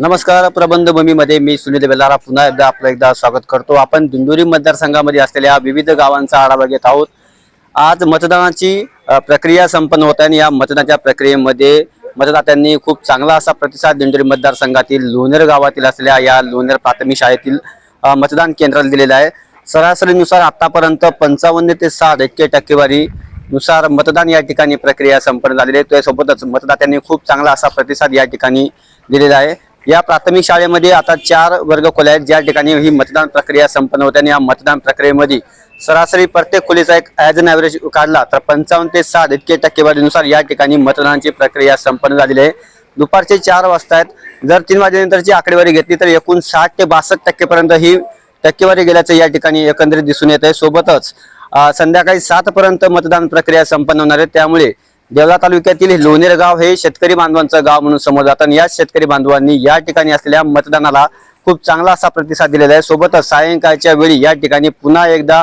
नमस्कार प्रबंध भूमीमध्ये मी सुनील बेलारा पुन्हा एकदा आपलं एकदा स्वागत करतो. आपण दिंडोरी मतदारसंघामध्ये असलेल्या विविध गावांचा आढावा घेत आहोत. आज मतदानाची प्रक्रिया संपन्न होत आहे आणि या मतदानाच्या प्रक्रियेमध्ये मतदात्यांनी खूप चांगला असा प्रतिसाद दिंडोरी मतदारसंघातील लोणेर गावातील असलेल्या या लोणेर प्राथमिक शाळेतील मतदान केंद्राला दिलेलं आहे. सरासरीनुसार आतापर्यंत पंचावन्न ते साठ इतके टक्केवारी नुसार मतदान या ठिकाणी प्रक्रिया संपन्न झालेली आहे. त्यासोबतच मतदात्यांनी खूप चांगला असा प्रतिसाद या ठिकाणी दिलेला आहे. या प्राथमिक शाळेमध्ये आता चार वर्ग खोल्या आहेत. ज्या ठिकाणी ही मतदान प्रक्रिया संपन्न होते आणि या मतदान प्रक्रियेमध्ये सरासरी प्रत्येक खोलीचा एक ॲज अन ॲव्हरेज काढला तर पंचावन्न ते सात इतके टक्केवारीनुसार या ठिकाणी मतदानाची प्रक्रिया संपन्न झालेली आहे. दुपारचे चार वाजता आहेत. जर तीन वाजेनंतरची आकडेवारी घेतली तर एकूण साठ ते बासष्ट टक्केपर्यंत ही टक्केवारी गेल्याचं या ठिकाणी एकंदरीत दिसून येत आहे सोबतच संध्याकाळी सातपर्यंत मतदान प्रक्रिया संपन्न होणार आहे. त्यामुळे देवला तालुक्यातील लोणेर गाव हे शेतकरी बांधवांचं गाव म्हणून समोर जातं आणि याच शेतकरी बांधवांनी या ठिकाणी असलेल्या मतदानाला खूप चांगला असा प्रतिसाद दिलेला आहे. सोबतच सायंकाळच्या वेळी या ठिकाणी पुन्हा एकदा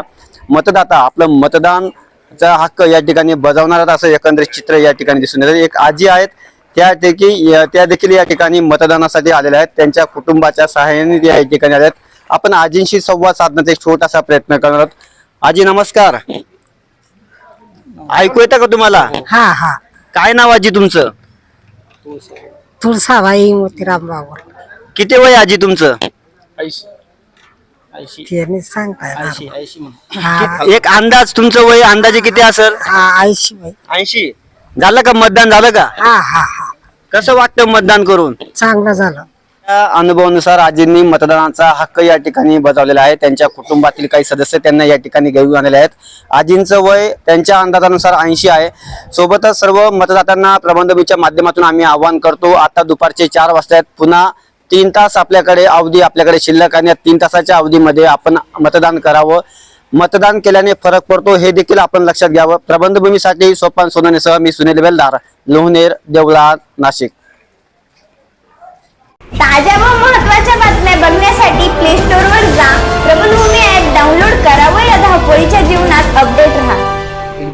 मतदाता आपलं मतदानचा हक्क या ठिकाणी बजावणार असं एकंदरीत चित्र या ठिकाणी दिसून येतं. एक आजी आहेत त्या देखील त्या देखील या ठिकाणी मतदानासाठी आलेल्या आहेत. त्यांच्या कुटुंबाच्या सहाय्याने या ठिकाणी आल्या आहेत. आपण आजींशी संवाद साधण्याचा एक छोटासा प्रयत्न करणार आहोत. आजी नमस्कार. ऐकू येतं का तुम्हाला? हा. हा काय नाव आजी तुमचं? तुळसाबाई मोतीराम बाबर. किती वय आजी तुमचं? त्यांनी सांगता येणार. हा. एक अंदाज तुमचं वय अंदाजे किती असेल? हा ऐंशी बाई ऐंशी. झालं का मतदान झालं का? हा हा हा. कसं वाटतं मतदान करून? चांगलं झालं. अनुभवानुसार आजींनी मतदानाचा हक्क या ठिकाणी बजावलेला आहे. त्यांच्या कुटुंबातील काही सदस्य त्यांना या ठिकाणी घेऊन आलेले आहेत. आजींचं वय त्यांच्या अंदाजानुसार ऐंशी आहे. सोबतच सर्व मतदारांना प्रबंधबीच्या माध्यमातून आम्ही आवाहन करतो आता दुपारचे चार वाजता आहेत पुन्हा तीन तास आपल्याकडे अवधी आपल्याकडे शिल्लक आणि तीन तासाच्या अवधीमध्ये आपण मतदान करावं. मतदान केल्याने फरक पडतो हे देखील आपण लक्षात घ्यावं. प्रबंधभूमीसाठी सोपान सोनानेसह मी सुनील बेलदार लोहनेर देवळा नाशिक.